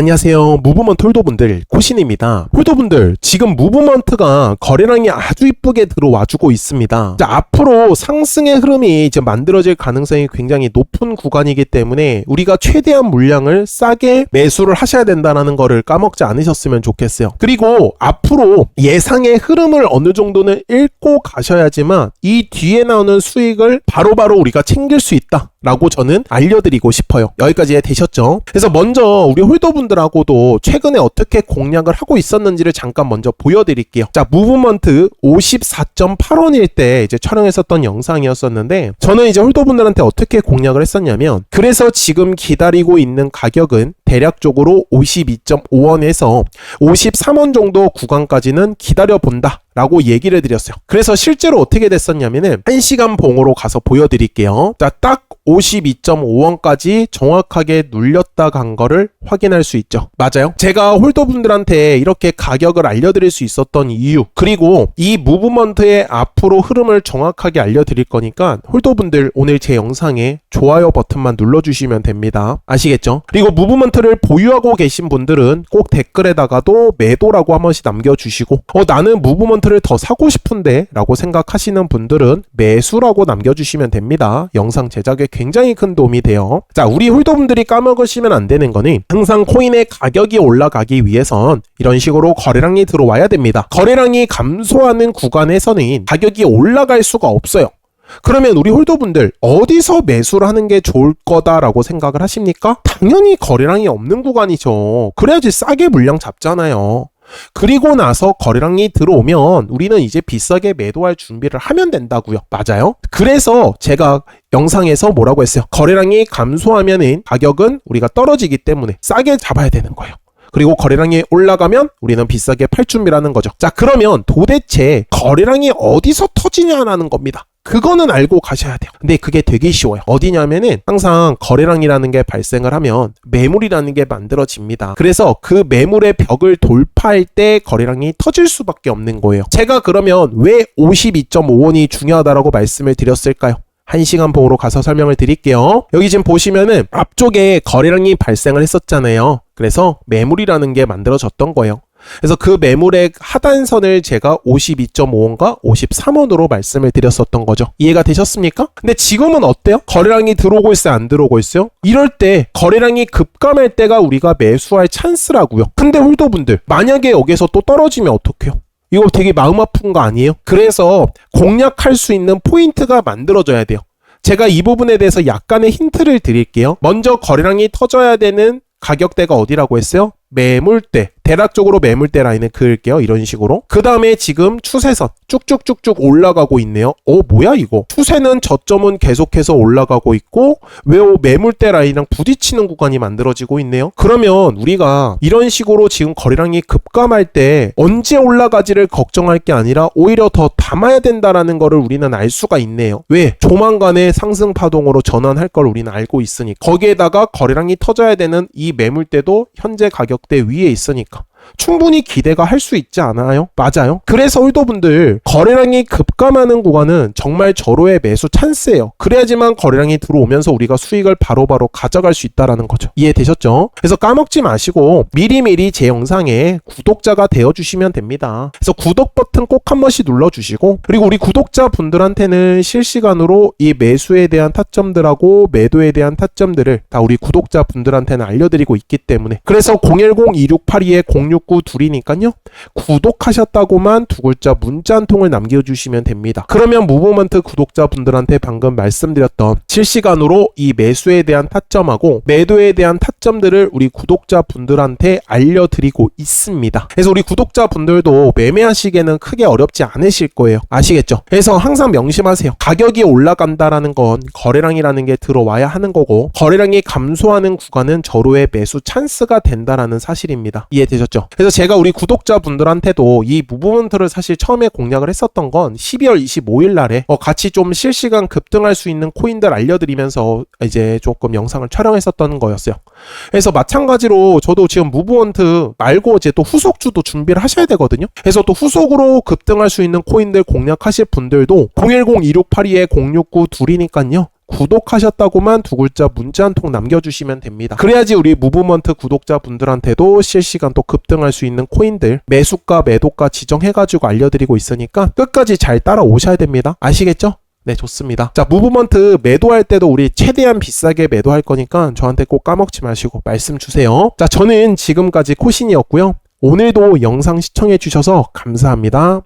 안녕하세요. 무브먼트 홀더분들, 코신입니다. 홀더분들, 지금 무브먼트가 거래량이 아주 이쁘게 들어와주고 있습니다. 자, 앞으로 상승의 흐름이 이제 만들어질 가능성이 굉장히 높은 구간이기 때문에 우리가 최대한 물량을 싸게 매수를 하셔야 된다는 거를 까먹지 않으셨으면 좋겠어요. 그리고 앞으로 예상의 흐름을 어느 정도는 읽고 가셔야지만 이 뒤에 나오는 수익을 바로바로 우리가 챙길 수 있다. 라고 저는 알려드리고 싶어요. 여기까지 되셨죠? 그래서 먼저 우리 홀더분들하고도 최근에 어떻게 공략을 하고 있었는지를 잠깐 먼저 보여드릴게요. 자, 무브먼트 54.8원일 때 이제 촬영했었던 영상이었었는데 저는 이제 홀더분들한테 어떻게 공략을 했었냐면 그래서 지금 기다리고 있는 가격은 대략적으로 52.5원에서 53원 정도 구간까지는 기다려본다. 라고 얘기를 해드렸어요. 그래서 실제로 어떻게 됐었냐면은 1시간 봉으로 가서 보여드릴게요. 자, 딱 52.5원까지 정확하게 눌렸다 간 거를 확인할 수 있죠. 맞아요. 제가 홀더분들한테 이렇게 가격을 알려드릴 수 있었던 이유, 그리고 이 무브먼트의 앞으로 흐름을 정확하게 알려드릴 거니까 홀더분들 오늘 제 영상에 좋아요 버튼만 눌러주시면 됩니다. 아시겠죠? 그리고 무브먼트 를 보유하고 계신 분들은 꼭 댓글에다가도 매도라고 한 번씩 남겨주시고, 어, 나는 무브먼트를 더 사고 싶은데 라고 생각하시는 분들은 매수라고 남겨주시면 됩니다. 영상 제작에 굉장히 큰 도움이 돼요. 자, 우리 홀더분들이 까먹으시면 안 되는 거는 항상 코인의 가격이 올라가기 위해선 이런 식으로 거래량이 들어와야 됩니다. 거래량이 감소하는 구간에서는 가격이 올라갈 수가 없어요. 그러면 우리 홀더분들 어디서 매수를 하는 게 좋을 거다라고 생각을 하십니까? 당연히 거래량이 없는 구간이죠. 그래야지 싸게 물량 잡잖아요. 그리고 나서 거래량이 들어오면 우리는 이제 비싸게 매도할 준비를 하면 된다고요. 맞아요? 그래서 제가 영상에서 뭐라고 했어요? 거래량이 감소하면은 가격은 우리가 떨어지기 때문에 싸게 잡아야 되는 거예요. 그리고 거래량이 올라가면 우리는 비싸게 팔 준비라는 거죠. 자, 그러면 도대체 거래량이 어디서 터지냐라는 겁니다. 그거는 알고 가셔야 돼요. 근데 그게 되게 쉬워요. 어디냐면은 항상 거래량이라는 게 발생을 하면 매물이라는 게 만들어집니다. 그래서 그 매물의 벽을 돌파할 때 거래량이 터질 수밖에 없는 거예요. 제가 그러면 왜 52.5원이 중요하다라고 말씀을 드렸을까요? 1시간 봉으로 가서 설명을 드릴게요. 여기 지금 보시면은 앞쪽에 거래량이 발생을 했었잖아요. 그래서 매물이라는 게 만들어졌던 거예요. 그래서 그 매물의 하단선을 제가 52.5원과 53원으로 말씀을 드렸었던 거죠. 이해가 되셨습니까? 근데 지금은 어때요? 거래량이 들어오고 있어요? 안 들어오고 있어요? 이럴 때 거래량이 급감할 때가 우리가 매수할 찬스라고요. 근데 홀더분들 만약에 여기서 또 떨어지면 어떡해요? 이거 되게 마음 아픈 거 아니에요? 그래서 공략할 수 있는 포인트가 만들어져야 돼요. 제가 이 부분에 대해서 약간의 힌트를 드릴게요. 먼저 거래량이 터져야 되는 가격대가 어디라고 했어요? 매물대. 대략적으로 매물대 라인을 그을게요. 이런 식으로. 그 다음에 지금 추세선 쭉쭉쭉쭉 올라가고 있네요. 어, 뭐야 이거? 추세는 저점은 계속해서 올라가고 있고 왜 매물대 라인이랑 부딪히는 구간이 만들어지고 있네요. 그러면 우리가 이런 식으로 지금 거래량이 급감할 때 언제 올라가지를 걱정할 게 아니라 오히려 더 담아야 된다라는 거를 우리는 알 수가 있네요. 왜? 조만간에 상승 파동으로 전환할 걸 우리는 알고 있으니 거기에다가 거래량이 터져야 되는 이 매물대도 현재 가격대 위에 있으니까 충분히 기대가 할 수 있지 않아요? 맞아요. 그래서 홀더분들 거래량이 급감하는 구간은 정말 절호의 매수 찬스예요. 그래야지만 거래량이 들어오면서 우리가 수익을 바로바로 바로 가져갈 수 있다라는 거죠. 이해되셨죠? 그래서 까먹지 마시고 미리미리 제 영상에 구독자가 되어 주시면 됩니다. 그래서 구독 버튼 꼭 한 번씩 눌러 주시고 그리고 우리 구독자 분들한테는 실시간으로 이 매수에 대한 타점들하고 매도에 대한 타점들을 다 우리 구독자 분들한테는 알려 드리고 있기 때문에 그래서 010-2682-06 669 둘이니까요. 구독하셨다고만 두 글자 문자 한 통을 남겨주시면 됩니다. 그러면 무브먼트 구독자분들한테 방금 말씀드렸던 실시간으로 이 매수에 대한 타점하고 매도에 대한 타점들을 우리 구독자분들한테 알려드리고 있습니다. 그래서 우리 구독자분들도 매매하시기에는 크게 어렵지 않으실 거예요. 아시겠죠? 그래서 항상 명심하세요. 가격이 올라간다라는 건 거래량이라는 게 들어와야 하는 거고 거래량이 감소하는 구간은 저로의 매수 찬스가 된다라는 사실입니다. 이해되셨죠? 그래서 제가 우리 구독자분들한테도 이 무브먼트를 사실 처음에 공략을 했었던 건 12월 25일 날에 어, 같이 좀 실시간 급등할 수 있는 코인들 알려드리면서 이제 조금 영상을 촬영했었던 거였어요. 그래서 마찬가지로 저도 지금 무브먼트 말고 이제 또 후속주도 준비를 하셔야 되거든요. 그래서 또 후속으로 급등할 수 있는 코인들 공략하실 분들도 010-2682-069 둘이니까요. 구독하셨다고만 두 글자 문자 한 통 남겨주시면 됩니다. 그래야지 우리 무브먼트 구독자분들한테도 실시간 또 급등할 수 있는 코인들 매수가 매도가 지정해가지고 알려드리고 있으니까 끝까지 잘 따라오셔야 됩니다. 아시겠죠? 네, 좋습니다. 자, 무브먼트 매도할 때도 우리 최대한 비싸게 매도할 거니까 저한테 꼭 까먹지 마시고 말씀 주세요. 자, 저는 지금까지 코신이었고요. 오늘도 영상 시청해 주셔서 감사합니다.